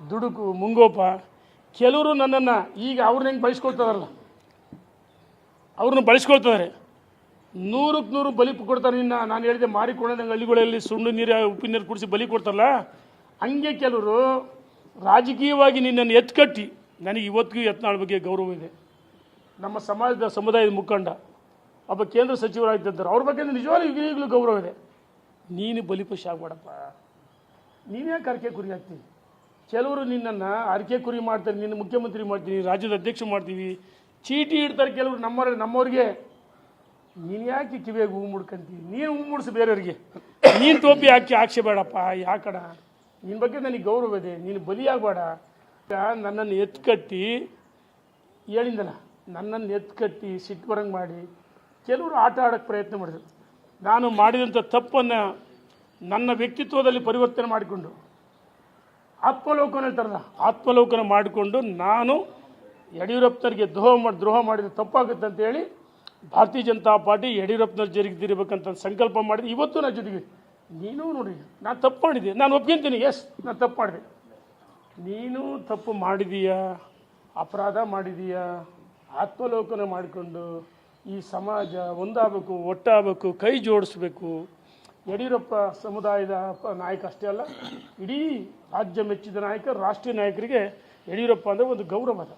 ದುಡುಕು, ಮುಂಗೋಪ, ಕೆಲವರು ನನ್ನನ್ನು ಈಗ ಅವ್ರನ್ನ ಹೆಂಗೆ ಬಳಸ್ಕೊಳ್ತಾರಲ್ಲ, ಅವ್ರನ್ನ ಬಳಸ್ಕೊಳ್ತಾರೆ. ನೂರಕ್ಕೆ ನೂರು ಬಲಿ ಕೊಡ್ತಾರೆ ನಿನ್ನ, ನಾನು ಹೇಳಿದೆ ಮಾರಿಕೊಳ್ಳೋದಂಗೆ ಹಳ್ಳಿಗಳಲ್ಲಿ ಸುಣ್ಣು ನೀರು, ಉಪ್ಪಿನ ನೀರು ಕುಡಿಸಿ ಬಲಿ ಕೊಡ್ತಾರಲ್ಲ, ಹಂಗೆ ಕೆಲವರು ರಾಜಕೀಯವಾಗಿ ನಿನ್ನನ್ನು ಎತ್ಕಟ್ಟಿ, ನನಗೆ ಇವತ್ತಿಗೂ ಯತ್ನಾಳ ಬಗ್ಗೆ ಗೌರವ ಇದೆ. ನಮ್ಮ ಸಮಾಜದ ಸಮುದಾಯದ ಮುಖಂಡ, ಒಬ್ಬ ಕೇಂದ್ರ ಸಚಿವರಾಗಿದ್ದಂತಾರೆ ಅವ್ರ ಬಗ್ಗೆ ನಿಜವಾಗ್ಲೂ ಈಗಲೂ ಗೌರವ ಇದೆ. ನೀನು ಬಲಿಪಶಿ ಆಗಬೇಡಪ್ಪ. ನೀನೇ ಕರ್ಕೆ ಕುರಿ ಹಾಕ್ತೀನಿ ಕೆಲವರು ನಿನ್ನನ್ನು ಅರಕೆ ಕುರಿ ಮಾಡ್ತಾರೆ, ನಿನ್ನ ಮುಖ್ಯಮಂತ್ರಿ ಮಾಡ್ತೀನಿ ರಾಜ್ಯದ ಅಧ್ಯಕ್ಷ ಮಾಡ್ತೀವಿ, ಚೀಟಿ ಇಡ್ತಾರೆ ಕೆಲವರು ನಮ್ಮವ್ರ ನಮ್ಮವ್ರಿಗೆ. ನೀನು ಯಾಕೆ ಕಿವಿಯಾಗಿ ಹೂ ಮುಡ್ಕೊಂತೀವಿ ನೀನು ಹೂ ಮುಡಿಸು ಬೇರೆಯವ್ರಿಗೆ. ನೀನು ಟೋಪಿ ಹಾಕಿ ಹಾಕ್ಸಬೇಡಪ್ಪ ಯಾಕಡ ನಿನ್ನ ಬಗ್ಗೆ ನನಗೆ ಗೌರವ ಇದೆ, ನೀನು ಬಲಿಯಾಗಬೇಡ ನನ್ನನ್ನು ನನ್ನನ್ನು ಎತ್ಕಟ್ಟಿ ಹೇಳಿಂದಲ್ಲ ನನ್ನನ್ನು ಎತ್ಕಟ್ಟಿ ಸಿಟ್ಟು ಬರಂಗೆ ಮಾಡಿ, ಕೆಲವರು ಆಟ ಆಡೋಕ್ಕೆ ಪ್ರಯತ್ನ ಮಾಡಿದರು. ನಾನು ಮಾಡಿದಂಥ ತಪ್ಪನ್ನು ನನ್ನ ವ್ಯಕ್ತಿತ್ವದಲ್ಲಿ ಪರಿವರ್ತನೆ ಮಾಡಿಕೊಂಡು ಆತ್ಮಲೋಕನ ಹೇಳ್ತಾರಲ್ಲ ಆತ್ಮಲೋಕನ ಮಾಡಿಕೊಂಡು ನಾನು ಯಡಿಯೂರಪ್ಪನವ್ರಿಗೆ ದ್ರೋಹ ಮಾಡಿ ದ್ರೋಹ ಮಾಡಿದರೆ ತಪ್ಪಾಗುತ್ತೆ ಅಂತ ಹೇಳಿ ಭಾರತೀಯ ಜನತಾ ಪಾರ್ಟಿ ಯಡಿಯೂರಪ್ಪನವ್ರ ಜರುಗಿದಿರಬೇಕಂತ ಸಂಕಲ್ಪ ಮಾಡಿದೆ. ಇವತ್ತು ನನ್ನ ಜೊತೆಗೆ ನೀನು ನೋಡಿ, ನಾನು ತಪ್ಪು ಮಾಡಿದೆ. ನಾನು ಒಪ್ಕೊಂತೀನಿ ಎಸ್, ನಾನು ತಪ್ಪು ಮಾಡಿದೆ. ನೀನು ತಪ್ಪು ಮಾಡಿದೀಯಾ? ಅಪರಾಧ ಮಾಡಿದೀಯಾ? ಆತ್ಮಲೋಕನ ಮಾಡಿಕೊಂಡು ಈ ಸಮಾಜ ಒಂದಾಗಬೇಕು, ಒಟ್ಟಾಗಬೇಕು, ಕೈ ಜೋಡಿಸ್ಬೇಕು. ಯಡಿಯೂರಪ್ಪ ಸಮುದಾಯದ ನಾಯಕ ಅಷ್ಟೇ ಅಲ್ಲ, ಇಡೀ ರಾಜ್ಯ ಮೆಚ್ಚಿದ ನಾಯಕ, ರಾಷ್ಟ್ರೀಯ ನಾಯಕರಿಗೆ ಯಡಿಯೂರಪ್ಪ ಅಂದರೆ ಒಂದು ಗೌರವ ಅದ.